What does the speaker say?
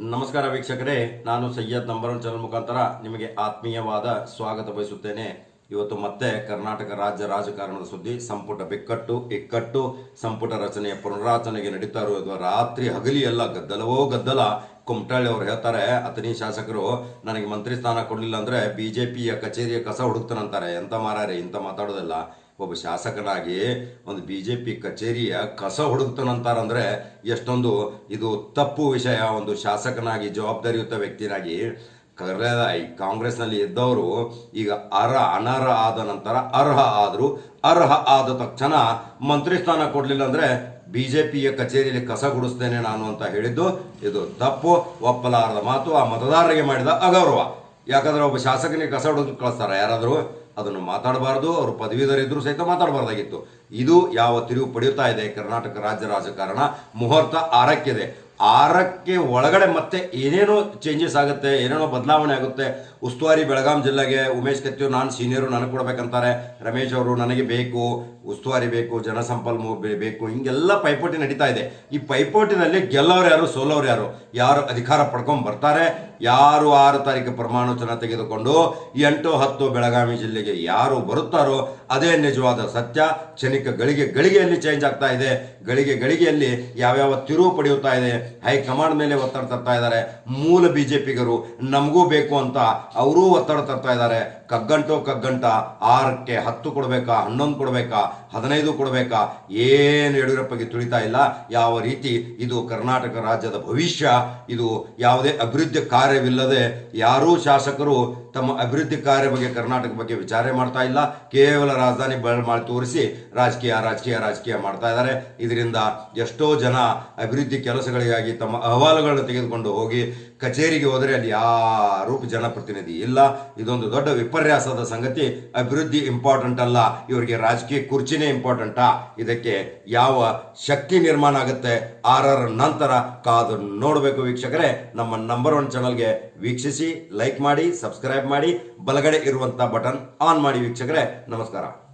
ನಮಸ್ಕಾರ ವೀಕ್ಷಕರೇ, ನಾನು ಸಯ್ಯದ್ ನಂಬರ್ ಒನ್ ಚಾನಲ್ ಮುಖಾಂತರ ನಿಮಗೆ ಆತ್ಮೀಯವಾದ ಸ್ವಾಗತ ಬಯಸುತ್ತೇನೆ. ಇವತ್ತು ಮತ್ತೆ ಕರ್ನಾಟಕ ರಾಜ್ಯ ರಾಜಕಾರಣದ ಸುದ್ದಿ, ಸಂಪುಟ ಬಿಕ್ಕಟ್ಟು, ಇಕ್ಕಟ್ಟು, ಸಂಪುಟ ರಚನೆಯ ಪುನರಾಚನೆಗೆ ನಡೀತಾ ಇರುವ ರಾತ್ರಿ ಹಗಲಿ ಎಲ್ಲ ಗದ್ದಲವೋ ಗದ್ದಲ. ಕುಮಟಳ್ಳಿ ಅವರು ಹೇಳ್ತಾರೆ, ಅತನಿ ಶಾಸಕರು, ನನಗೆ ಮಂತ್ರಿ ಸ್ಥಾನ ಕೊಡಲಿಲ್ಲ ಅಂದ್ರೆ ಬಿಜೆಪಿಯ ಕಚೇರಿಯ ಕಸ ಹುಡುಕ್ತಾನಂತಾರೆ. ಎಂತ ಮಾರಾರೆ ಇಂತ ಮಾತಾಡೋದಲ್ಲ. ಒಬ್ಬ ಶಾಸಕನಾಗಿ ಒಂದು ಬಿ ಜೆ ಪಿ ಕಚೇರಿಯ ಕಸ ಹುಡುಕ್ತಾನಂತಾರಂದ್ರೆ ಎಷ್ಟೊಂದು ಇದು ತಪ್ಪು ವಿಷಯ. ಒಂದು ಶಾಸಕನಾಗಿ, ಜವಾಬ್ದಾರಿಯುತ ವ್ಯಕ್ತಿನಾಗಿ ಕರೆದ ಕಾಂಗ್ರೆಸ್ನಲ್ಲಿ ಇದ್ದವರು ಈಗ ಅರ್ಹ ಅನರ್ಹ ಆದ ನಂತರ ಅರ್ಹ ಆದ್ರು, ಅರ್ಹ ಆದ ತಕ್ಷಣ ಮಂತ್ರಿ ಸ್ಥಾನ ಕೊಡಲಿಲ್ಲ ಅಂದರೆ ಬಿ ಜೆ ಪಿಯ ಕಚೇರಿಯಲ್ಲಿ ಕಸ ಗುಡಿಸ್ತೇನೆ ನಾನು ಅಂತ ಹೇಳಿದ್ದು, ಇದು ತಪ್ಪು, ಒಪ್ಪಲಾರದ ಮಾತು. ಆ ಮತದಾರರಿಗೆ ಮಾಡಿದ ಅಗೌರವ. ಯಾಕಂದ್ರೆ ಒಬ್ಬ ಶಾಸಕನಿಗೆ ಕಸ ಹೊಡೆದು ಕಳಿಸ್ತಾರ. ಯಾರಾದರೂ ಅದನ್ನು ಮಾತಾಡಬಾರ್ದು, ಅವರು ಪದವೀಧರ ಇದ್ರೂ ಸಹಿತ ಮಾತಾಡಬಾರ್ದಾಗಿತ್ತು. ಇದು ಯಾವ ತಿರುವು ಪಡೆಯುತ್ತಾ ಇದೆ, ಕರ್ನಾಟಕ ರಾಜ್ಯ ರಾಜಕಾರಣ ಮುಹೂರ್ತ ಆರಕ್ಕಿದೆ. ಆರಕ್ಕೆ ಒಳಗಡೆ ಮತ್ತೆ ಏನೇನೋ ಚೇಂಜಸ್ ಆಗುತ್ತೆ, ಏನೇನೋ ಬದಲಾವಣೆ ಆಗುತ್ತೆ. ಉಸ್ತುವಾರಿ ಬೆಳಗಾಂ ಜಿಲ್ಲೆಗೆ ಉಮೇಶ್ ಕತ್ತಿ ನಾನು ಸೀನಿಯರು ನನಗೆ ಕೊಡ್ಬೇಕಂತಾರೆ. ರಮೇಶ್ ಅವರು ನನಗೆ ಬೇಕು, ಉಸ್ತುವಾರಿ ಬೇಕು ಜನಸಂಪನ್ಮೂಲ ಬೇಕು. ಹಿಂಗೆಲ್ಲ ಪೈಪೋಟಿ ನಡೀತಾ ಇದೆ. ಈ ಪೈಪೋಟಿನಲ್ಲಿ ಗೆಲ್ಲೋರು ಯಾರು, ಸೋಲೋರು ಯಾರು? ಯಾರು ಅಧಿಕಾರ ಪಡ್ಕೊಂಡು ಬರ್ತಾರೆ, ಯಾರು ಆರು ತಾರೀಕು ಪ್ರಮಾಣವಚನ ತೆಗೆದುಕೊಂಡು ಎಂಟು ಹತ್ತು ಬೆಳಗಾವಿ ಜಿಲ್ಲೆಗೆ ಯಾರು ಬರುತ್ತಾರೋ ಅದೇ ನಿಜವಾದ ಸತ್ಯ. ಕ್ಷಣಿಕ ಗಳಿಗೆ ಗಳಿಗೆಯಲ್ಲಿ ಚೇಂಜ್ ಆಗ್ತಾ ಇದೆ. ಗಳಿಗೆ ಗಳಿಗೆಯಲ್ಲಿ ಯಾವ್ಯಾವ ತಿರುವು ಪಡೆಯುತ್ತಾ ಇದೆ ಹೈಕಮಾಂಡ್ ಮೇಲೆ ಒತ್ತಡ ತರ್ತಾ ಇದ್ದಾರೆ. ಮೂಲ ಬಿಜೆಪಿಗರು ನಮಗೂ ಬೇಕು ಅಂತ ಅವರೂ ಒತ್ತಡ ತರ್ತಾ ಇದ್ದಾರೆ. ಕಗ್ಗಂಟು ಕಗ್ಗಂಟ, ಆರಕ್ಕೆ ಹತ್ತು ಕೊಡಬೇಕಾ, ಹನ್ನೊಂದು ಕೊಡಬೇಕಾ, ಹದಿನೈದು ಕೊಡಬೇಕಾ? ಏನು ಯಡಿಯೂರಪ್ಪಗೆ ತುಳಿತಾ ಇಲ್ಲ. ಯಾವ ರೀತಿ ಇದು ಕರ್ನಾಟಕ ರಾಜ್ಯದ ಭವಿಷ್ಯ, ಇದು ಯಾವುದೇ ಅಭಿವೃದ್ಧಿ ಕಾರ್ಯವಿಲ್ಲದೆ ಯಾರೂ ಶಾಸಕರು ತಮ್ಮ ಅಭಿವೃದ್ಧಿ ಕಾರ್ಯ ಬಗ್ಗೆ, ಕರ್ನಾಟಕ ಬಗ್ಗೆ ವಿಚಾರ ಮಾಡ್ತಾ ಇಲ್ಲ. ಕೇವಲ ರಾಜಧಾನಿ ಮಾಡಿ ತೋರಿಸಿ ರಾಜಕೀಯ ರಾಜಕೀಯ ರಾಜಕೀಯ ಮಾಡ್ತಾ ಇದ್ದಾರೆ. ಇದರಿಂದ ಎಷ್ಟೋ ಜನ ಅಭಿವೃದ್ಧಿ ಕೆಲಸಗಳಿಗಾಗಿ ತಮ್ಮ ಅಹವಾಲುಗಳನ್ನು ತೆಗೆದುಕೊಂಡು ಹೋಗಿ ಕಚೇರಿಗೆ ಹೋದರೆ ಅಲ್ಲಿ ಯಾರೂ ಜನಪ್ರತಿನಿಧಿ ಇಲ್ಲ. ಇದೊಂದು ದೊಡ್ಡ ವಿಪರ್ಯಾಸದ ಸಂಗತಿ. ಅಭಿವೃದ್ಧಿ ಇಂಪಾರ್ಟೆಂಟ್ ಅಲ್ಲ. ಇವರಿಗೆ ರಾಜಕೀಯ ಕುರ್ಚಿನೇ ಇಂಪಾರ್ಟೆಂಟಾ ಇದಕ್ಕೆ ಯಾವ ಶಕ್ತಿ ನಿರ್ಮಾಣ ಆಗುತ್ತೆ ಆರರ ನಂತರ ಕಾದು ನೋಡಬೇಕು ವೀಕ್ಷಕರೇ. ನಮ್ಮ ನಂಬರ್ ಒನ್ ಚಾನಲ್ಗೆ ವೀಕ್ಷಿಸಿ ಲೈಕ್ ಮಾಡಿ ಸಬ್ಸ್ಕ್ರೈಬ್ ಮಾಡಿ, ಬಲಗಡೆ ಇರುವಂತ ಬಟನ್ ಆನ್ ಮಾಡಿ ವೀಕ್ಷಕರೇ. ನಮಸ್ಕಾರ.